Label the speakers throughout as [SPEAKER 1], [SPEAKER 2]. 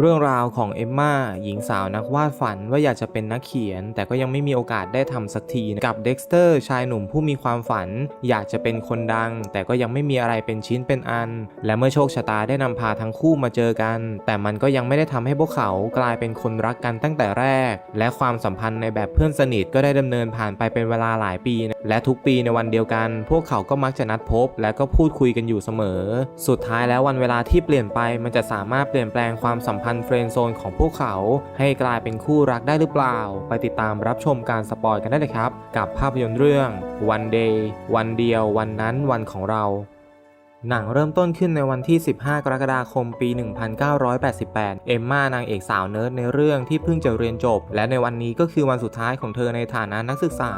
[SPEAKER 1] เรื่องราวของเอมมาหญิงสาวนักวาดฝันว่าอยากจะเป็นนักเขียน แต่ก็ยังไม่มีโอกาสได้ทำสักทีกับเด็กสเตอร์ชายหนุ่มผู้มีความฝัน อยากจะเป็นคนดัง แต่ก็ยังไม่มีอะไรเป็นชิ้นเป็นอัน และเมื่อโชคชะตาได้นำพาทั้งคู่มาเจอกัน แต่มันก็ยังไม่ได้ทำให้พวกเขากลายเป็นคนรักกันตั้งแต่แรก และความสัมพันธ์ในแบบเพื่อนสนิทก็ได้ดำเนินผ่านไปเป็นเวลาหลายปีนะและทุกปีในวันเดียวกัน พวกเขาก็มักจะนัดพบ และก็พูดคุยกันอยู่เสมอ สุดท้ายแล้ววันเวลาที่เปลี่ยนไปมันจะสามารถเปลี่ยนแปลงความสัมพันธ์เฟรนโซนของพวกเขา ให้กลายเป็นคู่รักได้หรือเปล่า ไปติดตามรับชมการสปอยกันได้เลยครับ กับภาพยนตร์เรื่อง One Day วันเดียววันนั้นวันของเรา หนังเริ่มต้นขึ้นในวันที่ 15 กรกฎาคม ปี 1988 เอมมานางเอกสาวเนิร์ดในเรื่องที่เพิ่งจะเรียนจบ และในวันนี้ก็คือวันสุดท้ายของเธอในฐานะนักศึกษา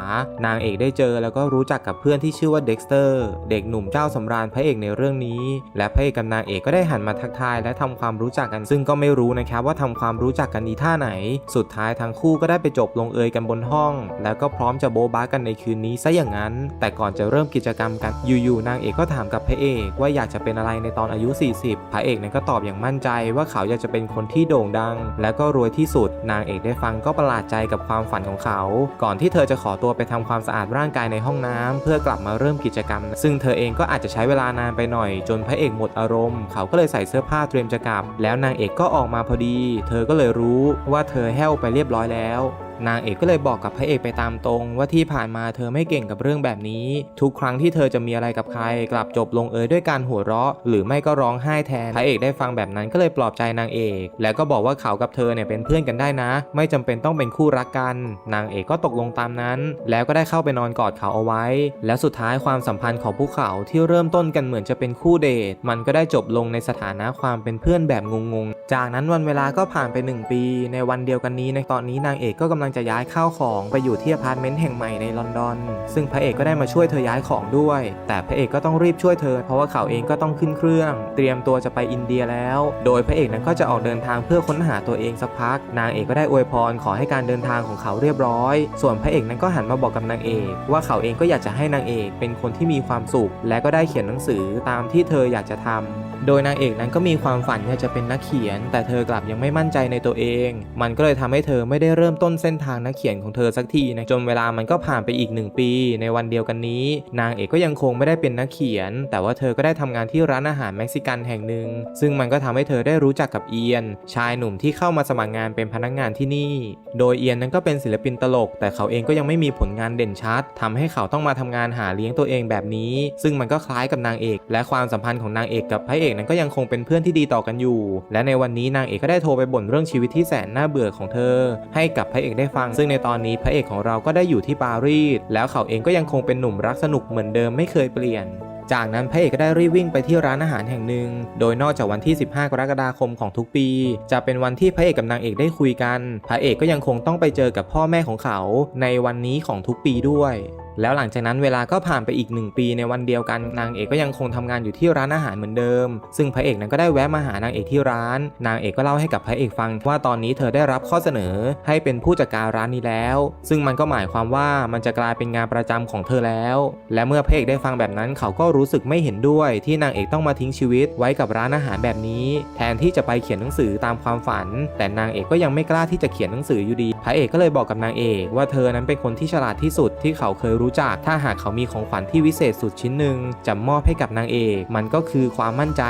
[SPEAKER 1] นางเอกได้เจอแล้วก็รู้จักกับเพื่อนที่ชื่อว่าเด็กสเตอร์ เด็กหนุ่มเจ้าสำราญพระเอกในเรื่องนี้ และพระเอกกับนางเอกก็ได้หันมาทักทายและทำความรู้จักกัน ซึ่งก็ไม่รู้นะครับว่าทำความรู้จักกันดีท่าไหน สุดท้ายทั้งคู่ก็ได้ไปจบลงเอยกันบนห้อง แล้วก็พร้อมจะโบ๊ะบ้ากันในคืนนี้ซะอย่างนั้น แต่ก่อนจะเริ่มกิจกรรมกันอยู่ๆนางเอกก็ถามกับพระเอกว่าอยากจะเป็นอะไรในตอนอายุ 40 พระเอกนั้นก็ตอบอย่างมั่นใจว่าเขาอยากจะเป็นคนที่โด่งดัง และก็รวยที่สุด นางเอกได้ฟังก็ประหลาดใจกับความฝันของเขา ก่อนที่เธอจะขอตัวไปทำความสะอาดร่างกายในห้องน้ำเพื่อกลับมาเริ่มกิจกรรม ซึ่งเธอเองก็อาจจะใช้เวลานานไปหน่อย จนพระเอกหมดอารมณ์ เขาก็เลยใส่เสื้อผ้าเตรียมจะกลับ แล้วนางเอกก็ออกมาพอดี เธอก็เลยรู้ว่าเธอแห้วไปเรียบร้อยแล้ว นางเอกก็เลยบอกกับพระเอกไปตามตรง ว่าที่ผ่านมาเธอไม่เก่งกับเรื่องแบบนี้ ทุกครั้งที่เธอจะมีอะไรกับใคร กลับจบลงเอยด้วยการหัวเราะ หรือไม่ก็ร้องไห้แทนพระเอกได้ฟังแบบนั้นก็เลยปลอบใจนางเอก แล้วก็บอกว่าเขากับเธอเนี่ยเป็นเพื่อนกันได้นะ ไม่จำเป็นต้องเป็นคู่รักกัน นางเอกก็ตกลงตามนั้น แล้วก็ได้เข้าไปนอนกอดเขาเอาไว้ แล้วสุดท้ายความสัมพันธ์ของพวกเขาที่เริ่มต้นกันเหมือนจะเป็นคู่เดท มันก็ได้จบลงในสถานะความเป็นเพื่อนแบบงงๆ จากนั้นวันเวลาก็ผ่านไปหนึ่งปี ในวันเดียวกันนี้ในตอนนี้นางเอกก็กำลังจะย้ายข้าวของไปอยู่ที่อพาร์ตเมนต์แห่งใหม่ในลอนดอน ซึ่งพระเอกก็ได้มาช่วยเธอย้ายของด้วย แต่พระเอกก็ต้องรีบช่วยเธอ เพราะว่าเขาเองก็ต้องขึ้นเครื่อง เตรียมตัวจะไปอินเดียแล้ว โดยพระเอกนั้นก็จะออกเดินทางเพื่อค้นหาตัวเองสักพัก นางเอกก็ได้อวยพรขอให้การเดินทางของเขาเรียบร้อย ส่วนพระเอกนั้นก็หันมาบอกกับนางเอก ว่าเขาเองก็อยากจะให้นางเอกเป็นคนที่มีความสุข และก็ได้เขียนหนังสือตามที่เธออยากจะทำ โดยนางเอกนั้นก็มีความฝันอยากจะเป็นนักเขียน แต่เธอกลับยังไม่มั่นใจในตัวเอง มันก็เลยทำให้เธอไม่ได้เริ่มต้นเส้นทางนักเขียนของเธอสักทีนะจนเวลามันก็ผ่านไปอีกหนึ่งปี ในวันเดียวกันนี้ นางเอกก็ยังคงไม่ได้เป็นนักเขียน แต่ว่าเธอก็ได้ทำงานที่ร้านอาหารเม็กซิกันแห่งหนึ่ง ซึ่งมันก็ทำให้เธอได้รู้จักกับเอียน ชายหนุ่มที่เข้ามาสมัครงานเป็นพนักงานที่นี่ โดยเอียนนั้นก็เป็นศิลปินตลก แต่เขาเองก็ยังไม่มีผลงานเด่นชัดทำให้เขาต้องมาทำงานหาเลี้ยงตัวเองแบบนี้ ซึ่งมันก็คล้ายกับนางเอก และความสัมพันธ์ของนางเอกกับพระเอกนั้นก็ยังคงเป็นเพื่อนที่ดีต่อกันอยู่ และในวันนี้นางเอกก็ได้โทรไปบ่นเรื่องชีวิตที่แสนน่าเบื่อของเธอ ให้กับพระเอกได้ฟัง ซึ่งในตอนนี้พระเอกของเราก็ได้อยู่ที่ปารีสแล้วเขาเองก็ยังคงเป็นหนุ่มรักสนุกเหมือนเดิมไม่เคยเปลี่ยนจากนั้นพระเอกก็ได้รีบวิ่งไปที่ร้านอาหารแห่งหนึ่ง โดยนอกจากวันที่ 15 กรกฎาคมของทุกปี จะเป็นวันที่พระเอกกับนางเอกได้คุยกัน พระเอกก็ยังคงต้องไปเจอกับพ่อแม่ของเขา ในวันนี้ของทุกปีด้วย แล้วหลังจากนั้นเวลาก็ผ่านไปอีกหนึ่งปีในวันเดียวกันนางเอกก็ยังคงทำงานอยู่ที่ร้านอาหารเหมือนเดิม ซึ่งพระเอกนั้นก็ได้แวะมาหานางเอกที่ร้าน นางเอกก็เล่าให้กับพระเอกฟังว่าตอนนี้เธอได้รับข้อเสนอให้เป็นผู้จัดการร้านนี้แล้ว ซึ่งมันก็หมายความว่ามันจะกลายเป็นงานประจำของเธอแล้ว และเมื่อพระเอกได้ฟังแบบนั้นเขาก็รู้สึกไม่เห็นด้วย ที่นางเอกต้องมาทิ้งชีวิตไว้กับร้านอาหารแบบนี้ แทนที่จะไปเขียนหนังสือตามความฝัน แต่นางเอกก็ยังไม่กล้าที่จะเขียนหนังสืออยู่ดี พระเอกก็เลยบอกกับนางเอก ว่าเธอนั้นเป็นคนที่ฉลาดที่สุดที่เขาเคยรู้จัก ถ้าหากเขามีของขวัญที่วิเศษสุดชิ้นหนึ่งจะมอบให้กับนางเอก มันก็คือความมั่นใจ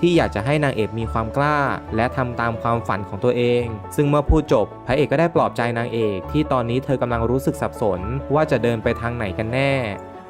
[SPEAKER 1] ที่อยากจะให้นางเอกมีความกล้า และทำตามความฝันของตัวเอง ซึ่งเมื่อพูดจบพระเอกก็ได้ปลอบใจนางเอก ที่ตอนนี้เธอกำลังรู้สึกสับสน ว่าจะเดินไปทางไหนกันแน่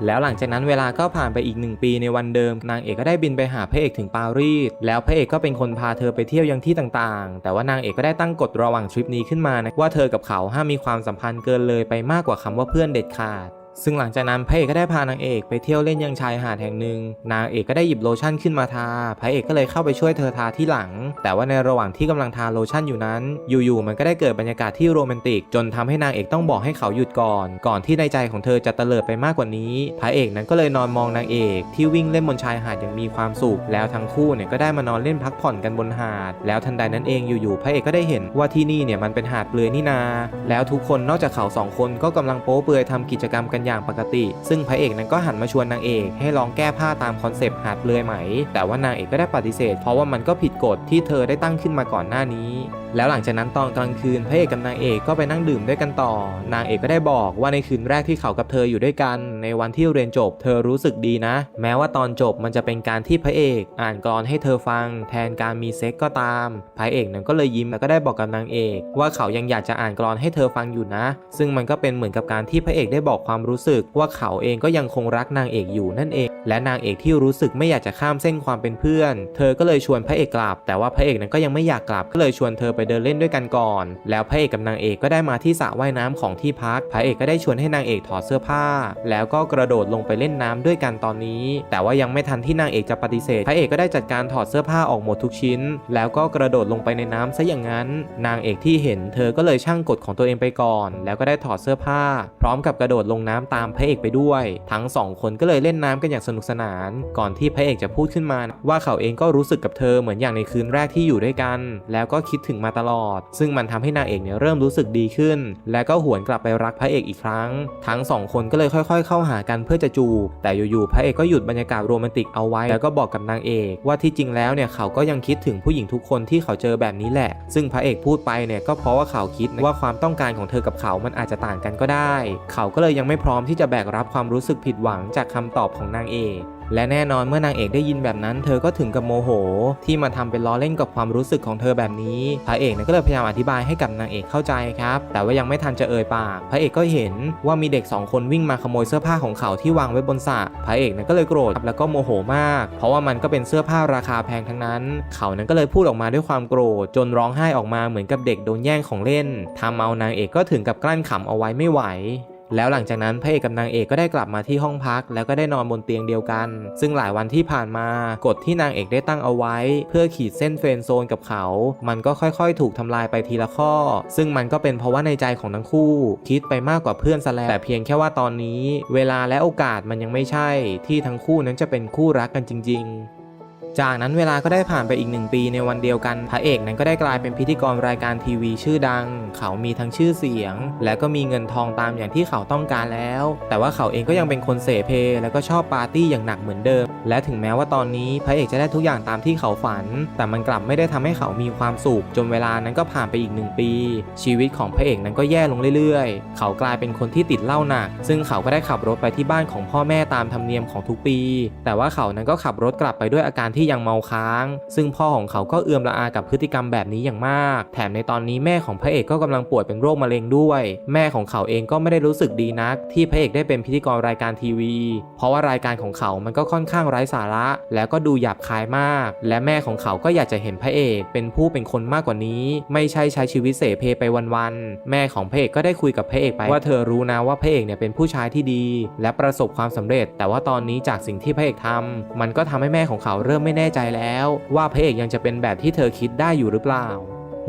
[SPEAKER 1] แล้วหลังจากนั้นเวลาก็ผ่านไปอีกหนึ่งปีในวันเดิม นางเอกก็ได้บินไปหาพระเอกถึงปารีสแล้วพระเอกก็เป็นคนพาเธอไปเที่ยวยังที่ต่างๆ แต่ว่านางเอกก็ได้ตั้งกฎระหว่างทริปนี้ขึ้นมานะว่าเธอกับเขาห้ามมีความสัมพันธ์เกินเลยไปมากกว่าคำว่าเพื่อนเด็ดขาด ซึ่งหลังจากนั้นพระเอกก็ได้พานางเอกไปเที่ยวเล่นยังชายหาดแห่งหนึ่ง นางเอกก็ได้หยิบโลชั่นขึ้นมาทา พระเอกก็เลยเข้าไปช่วยเธอทาที่หลัง แต่ว่าในระหว่างที่กำลังทาโลชั่นอยู่นั้น อยู่ๆมันก็ได้เกิดบรรยากาศที่โรแมนติก จนทำให้นางเอกต้องบอกให้เขาหยุดก่อน ก่อนที่ในใจของเธอจะเตลิดไปมากกว่านี้ พระเอกนั้นก็เลยนอนมองนางเอก ที่วิ่งเล่นบนชายหาดอย่างมีความสุข แล้วทั้งคู่เนี่ยก็ได้มานอนเล่นพักผ่อนกันบนหาด แล้วทันใดนั้นเองอยู่ๆพระเอกก็ได้เห็นว่าที่นี่เนี่ยมันเป็นหาดเปลือยนี่นา แล้วทุกคนนอกจากเขาสองคนก็กำลังโป๊เปลือยทำกิจกรรมกันกันอย่างปกติ ซึ่งพระเอกนั้นก็หันมาชวนนางเอกให้ลองแก้ผ้าตามคอนเซปต์หาดเปลือยไหม แต่ว่านางเอกก็ได้ปฏิเสธ เพราะว่ามันก็ผิดกฎที่เธอได้ตั้งขึ้นมาก่อนหน้านี้ แล้วหลังจากนั้นตอนกลางคืนพระเอกกับนางเอกก็ไปนั่งดื่มด้วยกันต่อ นางเอกก็ได้บอกว่าในคืนแรกที่เขากับเธออยู่ด้วยกัน ในวันที่เรียนจบเธอรู้สึกดีนะ แม้ว่าตอนจบมันจะเป็นการที่พระเอก อ่านกรอนให้เธอฟัง แทนการมีเซ็กก็ตาม พระเอกนั้นก็เลยยิ้มแล้วก็ได้บอกกับนางเอก ว่าเขายังอยากจะอ่านกรอนให้เธอฟังอยู่นะ ซึ่งมันก็เป็นเหมือนกับการที่พระเอกได้บอกความรู้สึก ว่าเขาเองก็ยังคงรักนางเอกอยู่นั่นเอง และนางเอกที่รู้สึกไม่อยากจะข้ามเส้นความเป็นเพื่อน เธอก็เลยชวนพระเอกกลับ แต่ว่าพระเอกนั้นก็ยังไม่อยากกลับก็เลยชวนเธอไปไปเดินเล่นด้วยกันก่อน แล้วพระเอกกับนางเอกก็ได้มาที่สระว่ายน้ำของที่พัก พระเอกก็ได้ชวนให้นางเอกถอดเสื้อผ้า แล้วก็กระโดดลงไปเล่นน้ำด้วยกันตอนนี้ แต่ว่ายังไม่ทันที่นางเอกจะปฏิเสธ พระเอกก็ได้จัดการถอดเสื้อผ้าออกหมดทุกชิ้น แล้วก็กระโดดลงไปในน้ำซะอย่างนั้น นางเอกที่เห็น เธอก็เลยช่างกฎของตัวเองไปก่อน แล้วก็ได้ถอดเสื้อผ้า พร้อมกับกระโดดลงน้ำตามพระเอกไปด้วย ทั้งสองคนก็เลยเล่นน้ำกันอย่างสนุกสนาน ก่อนที่พระเอกจะพูดขึ้นมา ว่าเขาเองก็รู้สึกกับเธอเหมือนอย่างในคืนแรกที่อยู่ด้วยกัน แล้วก็คิดถึงมาตลอด ซึ่งมันทำให้นางเอกเนี่ยเริ่มรู้สึกดีขึ้น และก็หวนกลับไปรักพระเอกอีกครั้ง ทั้งสองคนก็เลยค่อยๆ เข้าหากันเพื่อจะจูบแต่อยู่ๆพระเอกก็หยุดบรรยากาศโรแมนติกเอาไว้ แล้วก็บอกกับนางเอกว่าที่จริงแล้วเนี่ยเขาก็ยังคิดถึงผู้หญิงทุกคนที่เขาเจอแบบนี้แหละ ซึ่งพระเอกพูดไปเนี่ยก็เพราะว่าเขาคิดว่าความต้องการของเธอกับเขามันอาจจะต่างกันก็ได้ เขาก็เลยยังไม่พร้อมที่จะแบกรับความรู้สึกผิดหวังจากคำตอบของนางเอก และแน่นอนเมื่อนางเอกได้ยินแบบนั้น เธอก็ถึงกับโมโห ที่มาทำเป็นล้อเล่นกับความรู้สึกของเธอแบบนี้พระเอกนี่ยก็เลยพยายามอธิบายให้กับนางเอกเข้าใจครับ แต่ว่ายังไม่ทันจะเอ่ยปากพระเอกก็เห็นว่ามีเด็กสองคนวิ่งมาขโมยเสื้อผ้าของเขาที่วางไว้บนสระพระเอกนี่ยก็เลยโกรธแล้วก็โมโหมาก เพราะว่ามันก็เป็นเสื้อผ้าราคาแพงทั้งนั้น เขานั้นก็เลยพูดออกมาด้วยความโกรธ จนร้องไห้ออกมาเหมือนกับเด็กโดนแย่งของเล่นทำเอานางเอกก็ถึงกับกลั้นขำเอาไว้ไม่ไหว แล้วหลังจากนั้นพระเอกกับนางเอกก็ได้กลับมาที่ห้องพัก แล้วก็ได้นอนบนเตียงเดียวกัน ซึ่งหลายวันที่ผ่านมากฎที่นางเอกได้ตั้งเอาไว้ เพื่อขีดเส้นเฟรนโซนกับเขา มันก็ค่อยๆ ถูกทำลายไปทีละข้อ ซึ่งมันก็เป็นเพราะว่าในใจของทั้งคู่ คิดไปมากกว่าเพื่อนซะแล้วแต่เพียงแค่ว่าตอนนี้ เวลาและโอกาสมันยังไม่ใช่ ที่ทั้งคู่นั้นจะเป็นคู่รักกันจริง ๆ จากนั้นเวลาก็ได้ผ่านไปอีกหนึ่งปีในวันเดียวกัน พระเอกนั้นก็ได้กลายเป็นพิธีกรรายการทีวีชื่อดัง เขามีทั้งชื่อเสียง และก็มีเงินทองตามอย่างที่เขาต้องการแล้ว แต่ว่าเขาเองก็ยังเป็นคนเสเพ แล้วก็ชอบปาร์ตี้อย่างหนักเหมือนเดิม และถึงแม้ว่าตอนนี้พระเอกจะได้ทุกอย่างตามที่เขาฝัน แต่มันกลับไม่ได้ทำให้เขามีความสุขจนเวลานั้นก็ผ่านไปอีกหนึ่งปี ชีวิตของพระเอกนั้นก็แย่ลงเรื่อยๆ เขากลายเป็นคนที่ติดเหล้าหนัก ซึ่งเขาก็ได้ขับรถไปที่บ้านของพ่อแม่ตามธรรมเนียมของทุกปี แต่ว่าเขานั้นก็ขับรถกลับไปด้วยอาการที่ที่ยังเมาค้าง ซึ่งพ่อของเขาก็เอือมละอากับพฤติกรรมแบบนี้อย่างมาก แถมในตอนนี้แม่ของพระเอกก็กำลังป่วยเป็นโรคมะเร็งด้วย แม่ของเขาเองก็ไม่ได้รู้สึกดีนัก ที่พระเอกได้เป็นพิธีกรรายการทีวี เพราะว่ารายการของเขามันก็ค่อนข้างไร้สาระ แล้วก็ดูหยาบคายมาก และแม่ของเขาก็อยากจะเห็นพระเอก เป็นผู้เป็นคนมากกว่านี้ ไม่ใช่ใช้ชีวิตเสเพไปวันๆแม่ของพระเอกก็ได้คุยกับพระเอกไปว่าเธอรู้นะว่าพระเอกเนี่ยเป็นผู้ชายที่ดี และประสบความสำเร็จ แต่ว่าตอนนี้จากสิ่งที่พระเอกทำมันก็ทำให้แม่ของเขาเริ่มไม่แน่ใจแล้ว ว่าพระเอกยังจะเป็นแบบที่เธอคิดได้อยู่หรือเปล่า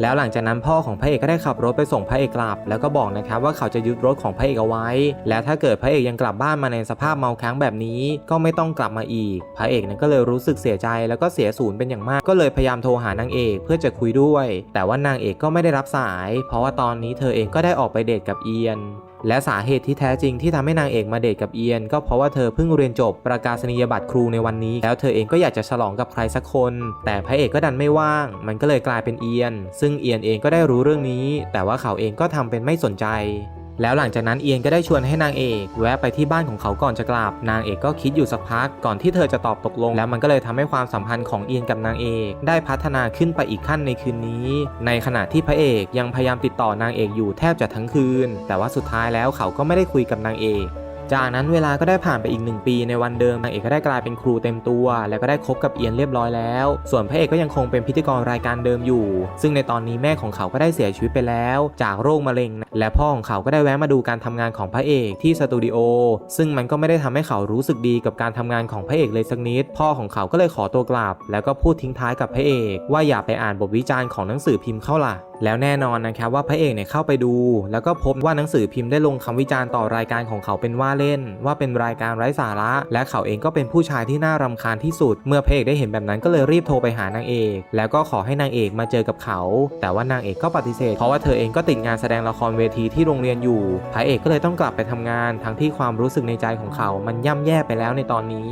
[SPEAKER 1] แล้วหลังจากนั้นพ่อของพระเอกก็ได้ขับรถไปส่งพระเอกกลับ แล้วก็บอกนะครับว่าเขาจะยึดรถของพระเอกเอาไว้ และถ้าเกิดพระเอกยังกลับบ้านมาในสภาพเมาค้างแบบนี้ ก็ไม่ต้องกลับมาอีก พระเอกนั้นก็เลยรู้สึกเสียใจแล้วก็เสียศูนย์เป็นอย่างมาก ก็เลยพยายามโทรหานางเอกเพื่อจะคุยด้วย แต่ว่านางเอกก็ไม่ได้รับสาย เพราะว่าตอนนี้เธอเองก็ได้ออกไปเดทกับเอียน และสาเหตุที่แท้จริงที่ทำให้นางเอกมาเดทกับเอียน ก็เพราะว่าเธอเพิ่งเรียนจบประกาศนียบัตรครูในวันนี้ แล้วเธอเองก็อยากจะฉลองกับใครสักคน แต่พระเอกก็ดันไม่ว่าง มันก็เลยกลายเป็นเอียน ซึ่งเอียนเองก็ได้รู้เรื่องนี้ แต่ว่าเขาเองก็ทำเป็นไม่สนใจ แล้วหลังจากนั้นเอียนก็ได้ชวนให้นางเอก แวะไปที่บ้านของเขาก่อนจะกลับ นางเอกก็คิดอยู่สักพักก่อนที่เธอจะตอบตกลง แล้วมันก็เลยทำให้ความสัมพันธ์ของเอียนกับนางเอก ได้พัฒนาขึ้นไปอีกขั้นในคืนนี้ ในขณะที่พระเอกยังพยายามติดต่อนางเอกอยู่แทบจะทั้งคืน แต่ว่าสุดท้ายแล้วเขาก็ไม่ได้คุยกับนางเอก จากนั้นเวลาก็ได้ผ่านไปอีกหนึ่งปีในวันเดิมนางเอกก็ได้กลายเป็นครูเต็มตัว แล้วก็ได้คบกับเอียนเรียบร้อยแล้ว ส่วนพระเอกก็ยังคงเป็นพิธีกรรายการเดิมอยู่ ซึ่งในตอนนี้แม่ของเขาก็ได้เสียชีวิตไปแล้ว จากโรคมะเร็ง และพ่อของเขาก็ได้แวะมาดูการทำงานของพระเอกที่สตูดิโอซึ่งมันก็ไม่ได้ทำให้เขารู้สึกดีกับการทำงานของพระเอกเลยสักนิด พ่อของเขาก็เลยขอตัวกลับ แล้วก็พูดทิ้งท้ายกับพระเอก ว่าอย่าไปอ่านบทวิจารณ์ของหนังสือพิมพ์เข้าล่ะ แล้วแน่นอนนะครับว่าพระเอกเนี่ยเข้าไปดู แล้วก็พบว่าหนังสือพิมพ์ได้ลงคำวิจารณ์ต่อรายการของเขาเป็นว่าเล่น ว่าเป็นรายการไร้สาระ และเขาเองก็เป็นผู้ชายที่น่ารำคาญที่สุด เมื่อพระเอกได้เห็นแบบนั้นก็เลยรีบโทรไปหานางเอก แล้วก็ขอให้นางเอกมาเจอกับเขา แต่ว่านางเอกก็ปฏิเสธ เพราะว่าเธอเองก็ติดงานแสดงละครเวทีที่โรงเรียนอยู่ พระเอกก็เลยต้องกลับไปทำงาน ทั้งที่ความรู้สึกในใจของเขา มันย่ำแย่ไปแล้วในตอนนี้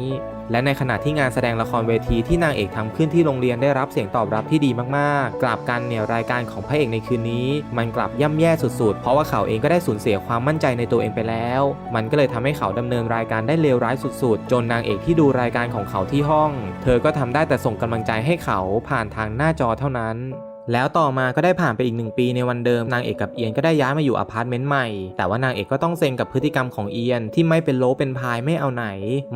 [SPEAKER 1] และในขณะที่งานแสดงละครเวทีที่นางเอกทำขึ้นที่โรงเรียนได้รับเสียงตอบรับที่ดีมากๆ กลับกันเนี่ยรายการของพระเอกในคืนนี้ มันกลับย่ำแย่สุดๆ เพราะว่าเขาเองก็ได้สูญเสียความมั่นใจในตัวเองไปแล้ว มันก็เลยทำให้เขาดำเนินรายการได้เลวร้ายสุดๆ จนนางเอกที่ดูรายการของเขาที่ห้อง เธอก็ทำได้แต่ส่งกำลังใจให้เขาผ่านทางหน้าจอเท่านั้น แล้วต่อมาก็ได้ผ่านไปอีกหนึ่งปีในวันเดิมนางเอกกับเอียนก็ได้ย้ายมาอยู่อพาร์ตเมนต์ใหม่ แต่ว่านางเอกก็ต้องเซ็งกับพฤติกรรมของเอียนที่ไม่เป็นโลเป็นพายไม่เอาไหน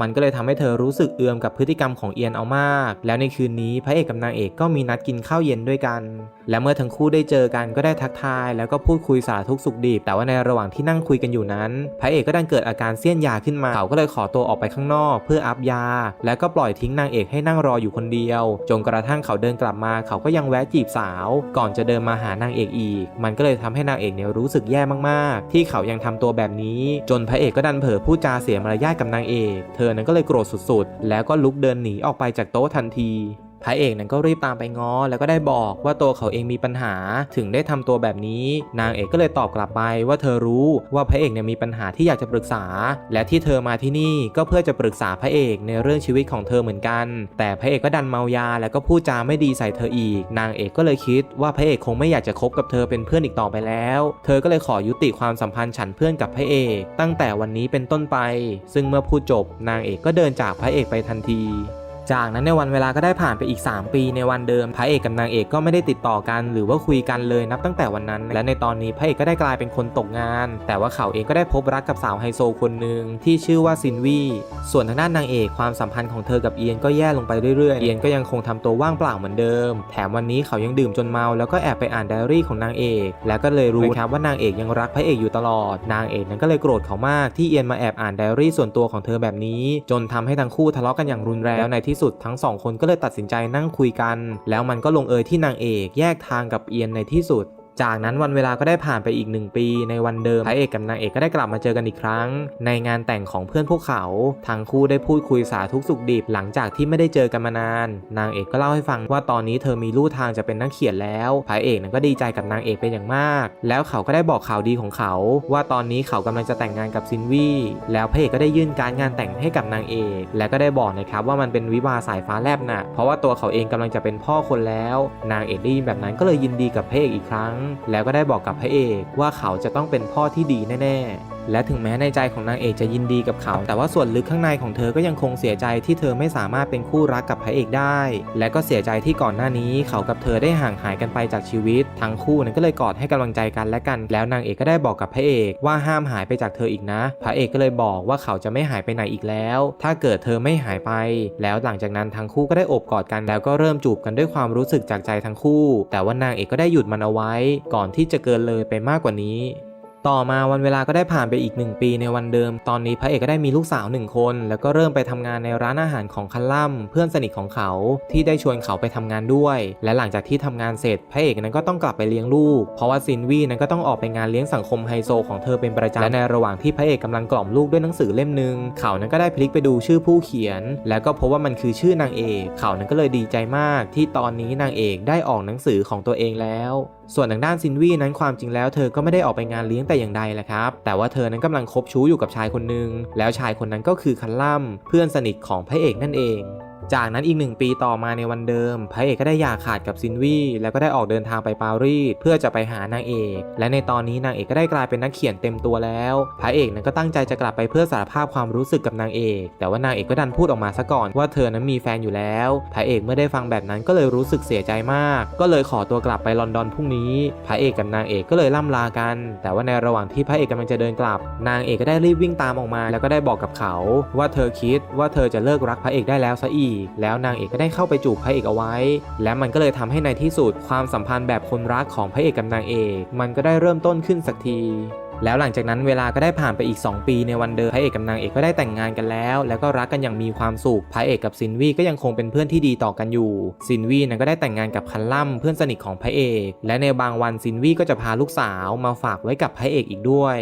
[SPEAKER 1] มันก็เลยทำให้เธอรู้สึกเอือมกับพฤติกรรมของเอียนเอามาก แล้วในคืนนี้พระเอกกับนางเอกก็มีนัดกินข้าวเย็นด้วยกัน และเมื่อทั้งคู่ได้เจอกันก็ได้ทักทาย แล้วก็พูดคุยสารทุกสุขดิบแต่ว่าในระหว่างที่นั่งคุยกันอยู่นั้น พระเอกก็ดันเกิดอาการเสี้ยนยาขึ้นมาเขาก็เลยขอตัวออกไปข้างนอก เพื่ออัพยา แล้วก็ปล่อยทิ้งนางเอกให้นั่งรออยู่คนเดียว จนกระทั่งเขาเดินกลับมา เขาก็ยังแวะจีบสาวก่อนจะเดินมาหานางเอกอีก มันก็เลยทำให้นางเอกเนี่ยรู้สึกแย่มากๆ ที่เขายังทำตัวแบบนี้ จนพระเอกก็ดันเผลอพูดจาเสียมารยาทกับนางเอก เธอนั้นก็เลยโกรธสุดๆ แล้วก็ลุกเดินหนีออกไปจากโต๊ะทันที พระเอกนั้นก็รีบตามไปง้อ แล้วก็ได้บอกว่าตัวเขาเองมีปัญหาถึงได้ทำตัวแบบนี้ นางเอกก็เลยตอบกลับไปว่าเธอรู้ว่าพระเอกเนี่ยมีปัญหาที่อยากจะปรึกษา และที่เธอมาที่นี่ก็เพื่อจะปรึกษาพระเอกในเรื่องชีวิตของเธอเหมือนกัน แต่พระเอกก็ดันเมายา แล้วก็พูดจาไม่ดีใส่เธออีก นางเอกก็เลยคิดว่าพระเอกคงไม่อยากจะคบกับเธอเป็นเพื่อนอีกต่อไปแล้ว เธอก็เลยขอยุติความสัมพันธ์ฉันเพื่อนกับพระเอก ตั้งแต่วันนี้เป็นต้นไป ซึ่งเมื่อพูดจบ นางเอกก็เดินจากพระเอกไปทันที จากนั้นในวันเวลาก็ได้ผ่านไปอีก 3 ปีในวันเดิมพระเอกกับนางเอกก็ไม่ได้ติดต่อกัน หรือว่าคุยกันเลยนับตั้งแต่วันนั้น และในตอนนี้พระเอกก็ได้กลายเป็นคนตกงาน แต่ว่าเขาเองก็ได้พบรักกับสาวไฮโซคนหนึ่งที่ชื่อว่าซินวีส่วนทางด้านนางเอกความสัมพันธ์ของเธอกับเอียนก็แย่ลงไปเรื่อยๆเอียนก็ยังคงทำตัวว่างเปล่าเหมือนเดิม แถมวันนี้เขายังดื่มจนเมาแล้วก็แอบไปอ่านไดอารี่ของนางเอก แล้วก็เลยรู้ครับว่านางเอกยังรักพระเอกอยู่ตลอด นางเอกนั้นก็เลยโกรธเขามากที่เอียนมาแอบอ่านไดอารี่ส่วนตัวของเธอแบบนี้ จนทำให้ทั้งคู่ทะเลาะกันอย่างรุนแรงแล้วในที่สุดทั้งสองคนก็เลยตัดสินใจนั่งคุยกัน แล้วมันก็ลงเอยที่นางเอกแยกทางกับเอียนในที่สุด จากนั้นวันเวลาก็ได้ผ่านไปอีกหนึ่งปี ในวันเดิมพระเอกกับนางเอกก็ได้กลับมาเจอกันอีกครั้ง ในงานแต่งของเพื่อนพวกเขา ทั้งคู่ได้พูดคุยสาทุกสุขดิบหลังจากที่ไม่ได้เจอกันมานาน นางเอกก็เล่าให้ฟังว่าตอนนี้เธอมีลู่ทางจะเป็นนักเขียนแล้วพระเอกนั้นก็ดีใจกับนางเอกเป็นอย่างมาก แล้วเขาก็ได้บอกข่าวดีของเขา ว่าตอนนี้เขากำลังจะแต่งงานกับซินวี่แล้วพระเอกก็ได้ยื่นการงานแต่งให้กับนางเอก และก็ได้บอกนะครับว่ามันเป็นวิวาสายฟ้าแลบน่ะเพราะว่าตัวเขาเองกำลังจะเป็นพ่อคนแล้ว นางเอกได้ยินแบบนั้นก็เลยยินดีกับพระเอกอีกครั้งแล้วก็ได้บอกกับพระเอกว่าเขาจะต้องเป็นพ่อที่ดีแน่ๆ และถึงแม้ในใจของนางเอกจะยินดีกับเขา แต่ว่าส่วนลึกข้างในของเธอก็ยังคงเสียใจที่เธอไม่สามารถเป็นคู่รักกับพระเอกได้ และก็เสียใจที่ก่อนหน้านี้เขากับเธอได้ห่างหายกันไปจากชีวิต ทั้งคู่นั้นก็เลยกอดให้กำลังใจกันและกัน แล้วนางเอกก็ได้บอกกับพระเอกว่าห้ามหายไปจากเธออีกนะ พระเอกก็เลยบอกว่าเขาจะไม่หายไปไหนอีกแล้ว ถ้าเกิดเธอไม่หายไป แล้วหลังจากนั้นทั้งคู่ก็ได้อบกอดกันแล้วก็เริ่มจูบกันด้วยความรู้สึกจากใจทั้งคู่ แต่ว่านางเอกก็ได้หยุดมันเอาไว้ ก่อนที่จะเกินเลยไปมากกว่านี้ ต่อมาวันเวลาก็ได้ผ่านไปอีก 1 ปีในวันเดิม ตอนนี้พระเอกก็ได้มีลูกสาวหนึ่งคน แล้วก็เริ่มไปทำงานในร้านอาหารของคันล่ำเพื่อนสนิทของเขาที่ได้ชวนเขาไปทำงานด้วย และหลังจากที่ทำงานเสร็จ พระเอกนั้นก็ต้องกลับไปเลี้ยงลูก เพราะว่าซินวีนั้นก็ต้องออกไปงานเลี้ยงสังคมไฮโซของเธอเป็นประจำและในระหว่างที่พระเอกกำลังกล่อมลูกด้วยหนังสือเล่มหนึ่งเขานั้นก็ได้พลิกไปดูชื่อผู้เขียน แล้วก็พบว่ามันคือชื่อนางเอก เขานั้นก็เลยดีใจมาก ที่ตอนนี้นางเอกได้ออกหนังสือของตัวเองแล้ว ส่วนทางด้านซินวีนั้นความจริงแล้ว เธอก็ไม่ได้ออกไปงานเลี้ยงแต่อย่างใดแหละครับ แต่ว่าเธอนั้นกำลังคบชู้อยู่กับชายคนหนึ่งแล้วชายคนนั้นก็คือคัลลัมเพื่อนสนิทของพระเอกนั่นเอง จากนั้นอีกหนึ่งปีต่อมาในวันเดิม พระเอกก็ได้หย่าขาดกับซินวีแล้วก็ได้ออกเดินทางไปปารีสเพื่อจะไปหานางเอก และในตอนนี้นางเอกก็ได้กลายเป็นนักเขียนเต็มตัวแล้ว พระเอกนั้นก็ตั้งใจจะกลับไปเพื่อสารภาพความรู้สึกกับนางเอก แต่ว่านางเอกก็ดันพูดออกมาซะก่อนว่าเธอนั้นมีแฟนอยู่แล้ว พระเอกเมื่อได้ฟังแบบนั้นก็เลยรู้สึกเสียใจมาก ก็เลยขอตัวกลับไปลอนดอนพรุ่งนี้ พระเอกกับนางเอกก็เลยล่ำลากัน แต่ว่าในระหว่างที่พระเอกกำลังจะเดินกลับ นางเอกก็ได้รีบวิ่งตามออกมา แล้วก็ได้บอกกับเขา ว่าเธอคิดว่าเธอจะเลิกรักพระเอกได้แล้วซะอีกแล้วนางเอกก็ได้เข้าไปจูบพระเอกเอาไว้ และมันก็เลยทำให้ในที่สุดความสัมพันธ์แบบคนรักของพระเอกกับนางเอก มันก็ได้เริ่มต้นขึ้นสักทีแล้วหลังจากนั้นเวลาก็ได้ผ่านไปอีก 2 ปีในวันเดิมพระเอกกับนางเอกก็ได้แต่งงานกันแล้ว แล้วก็รักกันอย่างมีความสุขพระเอกกับซินวีก็ยังคงเป็นเพื่อนที่ดีต่อกันอยู่ซินวีนั้นก็ได้แต่งงานกับคันล่ำเพื่อนสนิทของพระเอก และในบางวันซินวีก็จะพาลูกสาวมาฝากไว้กับพระเอกอีกด้วย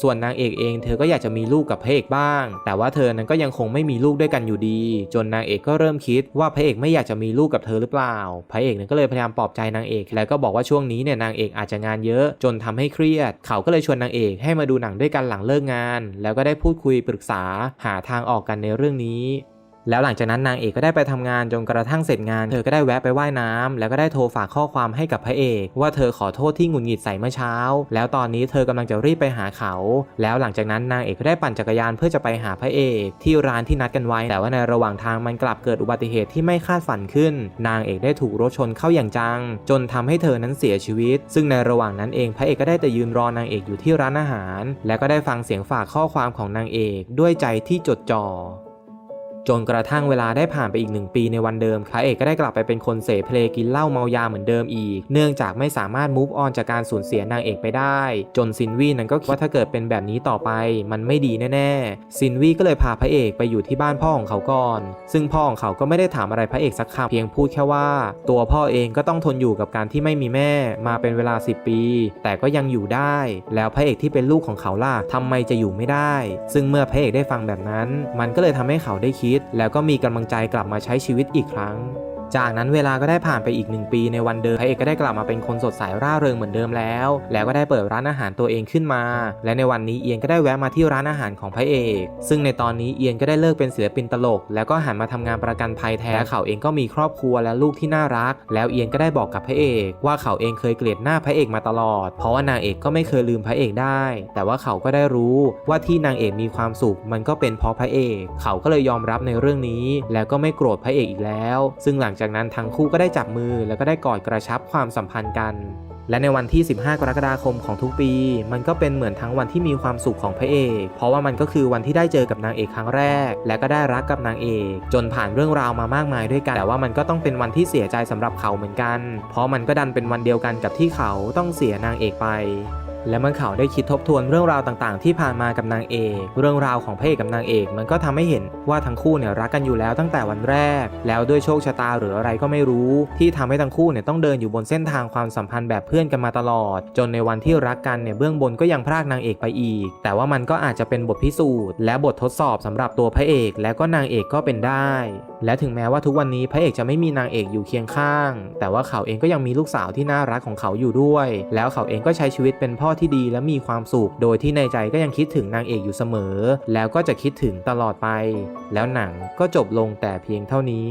[SPEAKER 1] ส่วนนางเอกเองเธอก็อยากจะมีลูกกับพระเอกบ้าง แต่ว่าเธอนั้นก็ยังคงไม่มีลูกด้วยกันอยู่ดี จนนางเอกก็เริ่มคิดว่าพระเอกไม่อยากจะมีลูกกับเธอหรือเปล่า พระเอกนั้นก็เลยพยายามปลอบใจนางเอก แล้วก็บอกว่าช่วงนี้เนี่ยนางเอกอาจจะงานเยอะ จนทำให้เครียด เขาก็เลยชวนนางเอกให้มาดูหนังด้วยกันหลังเลิกงาน แล้วก็ได้พูดคุยปรึกษาหาทางออกกันในเรื่องนี้ แล้วหลังจากนั้นนางเอกก็ได้ไปทำงานจนกระทั่งเสร็จงาน เธอก็ได้แวะไปว่ายน้ำแล้วก็ได้โทรฝากข้อความให้กับพระเอก ว่าเธอขอโทษที่หงุดหงิดใส่เมื่อเช้า แล้วตอนนี้เธอกำลังจะรีบไปหาเขา แล้วหลังจากนั้นนางเอกก็ได้ปั่นจักรยานเพื่อจะไปหาพระเอก ที่ร้านที่นัดกันไว้ แต่ว่าในระหว่างทางมันกลับเกิดอุบัติเหตุที่ไม่คาดฝันขึ้น นางเอกได้ถูกรถชนเข้าอย่างจัง จนทำให้เธอนั้นเสียชีวิต ซึ่งในระหว่างนั้นเองพระเอกก็ได้แต่ยืนรอนางเอกอยู่ที่ร้านอาหาร และก็ได้ฟังเสียงฝากข้อความของนางเอกด้วยใจที่จดจ่อ จนกระทั่งเวลาได้ผ่านไปอีกหนึ่งปีในวันเดิมพระเอกก็ได้กลับไปเป็นคนเสพเพลกินเหล้าเมายาเหมือนเดิมอีก เนื่องจากไม่สามารถ move on จากการสูญเสียนางเอกไปได้ จนซินวีนั้นก็คิดว่าถ้าเกิดเป็นแบบนี้ต่อไป มันไม่ดีแน่ๆซินวีก็เลยพาพระเอกไปอยู่ที่บ้านพ่อของเขาก่อน ซึ่งพ่อของเขาก็ไม่ได้ถามอะไรพระเอกสักคำเพียงพูดแค่ว่า ตัวพ่อเองก็ต้องทนอยู่กับการที่ไม่มีแม่ มาเป็นเวลา 10 ปี แต่ก็ยังอยู่ได้ แล้วพระเอกที่เป็นลูกของเขาล่ะทำไมจะอยู่ไม่ได้ ซึ่งเมื่อพระเอกได้ฟังแบบนั้น มันก็เลยทำให้เขาได้คิดแล้วก็มีกำลังใจกลับมาใช้ชีวิตอีกครั้ง จากนั้นเวลาก็ได้ผ่านไปอีกหนึ่งปีในวันเดิมพระเอกก็ได้กลับมาเป็นคนสดใสร่าเริงเหมือนเดิมแล้ว แล้วก็ได้เปิดร้านอาหารตัวเองขึ้นมา และในวันนี้เอียนก็ได้แวะมาที่ร้านอาหารของพระเอก ซึ่งในตอนนี้เอียนก็ได้เลิกเป็นศิลปินตลก แล้วก็หันมาทำงานประกันภัยแทนเขาเองก็มีครอบครัวและลูกที่น่ารัก แล้วเอียนก็ได้บอกกับพระเอก ว่าเขาเองเคยเกลียดหน้าพระเอกมาตลอด เพราะว่านางเอกก็ไม่เคยลืมพระเอกได้ แต่ว่าเขาก็ได้รู้ว่าที่นางเอกมีความสุข มันก็เป็นเพราะพระเอก เขาก็เลยยอมรับในเรื่องนี้ แล้วก็ไม่โกรธพระเอกอีกแล้ว ซึ่งหลังจากนั้นทั้งคู่ก็ได้จับมือแล้วก็ได้กอดกระชับความสัมพันธ์กัน และในวันที่ 15 กรกฎาคมของทุกปี มันก็เป็นเหมือนทั้งวันที่มีความสุขของพระเอก เพราะว่ามันก็คือวันที่ได้เจอกับนางเอกครั้งแรก และก็ได้รักกับนางเอก จนผ่านเรื่องราวมามากมายด้วยกัน แต่ว่ามันก็ต้องเป็นวันที่เสียใจสำหรับเขาเหมือนกัน เพราะมันก็ดันเป็นวันเดียวกันกับที่เขาต้องเสียนางเอกไป และเมื่อเขาได้คิดทบทวนเรื่องราวต่างๆ ที่ผ่านมากับนางเอก เรื่องราวของพระเอกกับนางเอก มันก็ทำให้เห็นว่าทั้งคู่เนี่ยรักกันอยู่แล้วตั้งแต่วันแรก แล้วด้วยโชคชะตาหรืออะไรก็ไม่รู้ ที่ทำให้ทั้งคู่เนี่ยต้องเดินอยู่บนเส้นทางความสัมพันธ์แบบเพื่อนกันมาตลอด จนในวันที่รักกันเนี่ยเบื้องบนก็ยังพรากนางเอกไปอีก แต่ว่ามันก็อาจจะเป็นบทพิสูจน์ และบททดสอบสำหรับตัวพระเอก และก็นางเอกก็เป็นได้ และถึงแม้ว่าทุกวันนี้พระเอกจะไม่มีนางเอกอยู่เคียงข้าง แต่ว่าเขาเองก็ยังมีลูกสาวที่น่ารักของเขาอยู่ด้วย แล้วเขาเองก็ใช้ชีวิตเป็นพ่อที่ดีและมีความสุข โดยที่ในใจก็ยังคิดถึงนางเอกอยู่เสมอ แล้วก็จะคิดถึงตลอดไป แล้วหนังก็จบลงแต่เพียงเท่านี้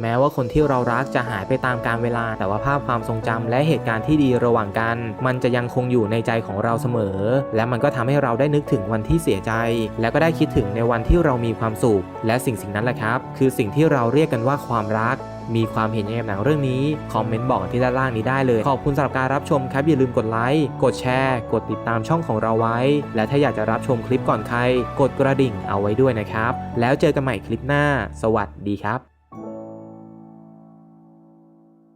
[SPEAKER 1] แม้ว่าคนที่เรารักจะหายไปตามกาลเวลา แต่ว่าภาพความทรงจำและเหตุการณ์ที่ดีระหว่างกัน มันจะยังคงอยู่ในใจของเราเสมอ และมันก็ทำให้เราได้นึกถึงวันที่เสียใจ และก็ได้คิดถึงในวันที่เรามีความสุข และสิ่งสิ่งนั้นแหละครับ คือสิ่งที่เราเรียกกันว่าความรัก มีความเห็นยังไงกับหนังเรื่องนี้ คอมเมนต์บอกที่ด้านล่างนี้ได้เลย ขอบคุณสำหรับการรับชมครับ อย่าลืมกดไลค์ กดแชร์ กดติดตามช่องของเราไว้ และถ้าอยากจะรับชมคลิปก่อนใคร กดกระดิ่งเอาไว้ด้วยนะครับ แล้วเจอกันใหม่คลิปหน้า สวัสดีครับ